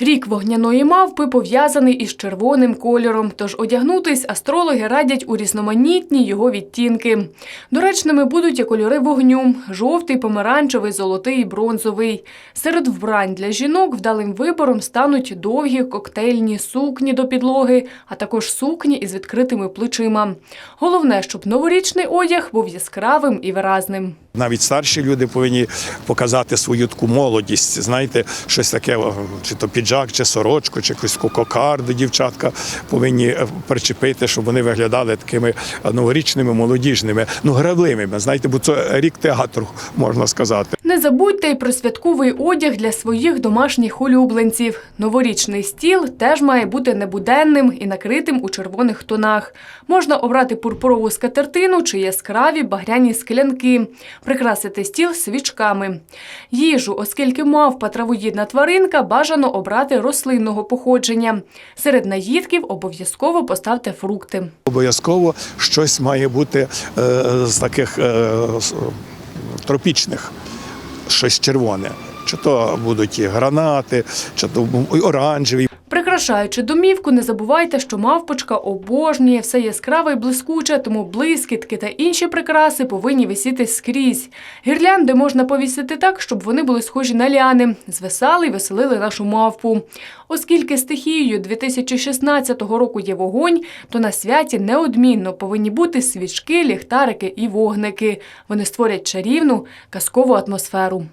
Рік вогняної мавпи пов'язаний із червоним кольором, тож одягнутись астрологи радять у різноманітні його відтінки. Доречними будуть і кольори вогню – жовтий, помаранчевий, золотий і бронзовий. Серед вбрань для жінок вдалим вибором стануть довгі коктейльні сукні до підлоги, а також сукні із відкритими плечима. Головне, щоб новорічний одяг був яскравим і виразним. Навіть старші люди повинні показати свою таку молодість. Знаєте, щось таке, чи то піджак, чи сорочку, чи якусь кокарду дівчатка повинні е, причепити, щоб вони виглядали такими е, новорічними, молодіжними, ну гравливими. Знаєте, бо це рік театру, можна сказати. Не забудьте й про святковий одяг для своїх домашніх улюбленців. Новорічний стіл теж має бути небуденним і накритим у червоних тонах. Можна обрати пурпурову скатертину чи яскраві багряні склянки, прикрасити стіл свічками. Їжу, оскільки мавпа травоїдна тваринка, бажано обрати рослинного походження. Серед наїдків обов'язково поставте фрукти. Обов'язково щось має бути е, з таких е, тропічних, щось червоне. Чи то будуть гранати, чи то і оранжеві. Прикрашаючи домівку, не забувайте, що мавпочка обожнює все яскраве й блискуче, тому блискітки та інші прикраси повинні висіти скрізь. Гірлянди можна повісити так, щоб вони були схожі на ляни, звисали й веселили нашу мавпу. Оскільки стихією 2016 року є вогонь, то на святі неодмінно повинні бути свічки, ліхтарики і вогники. Вони створять чарівну казкову атмосферу.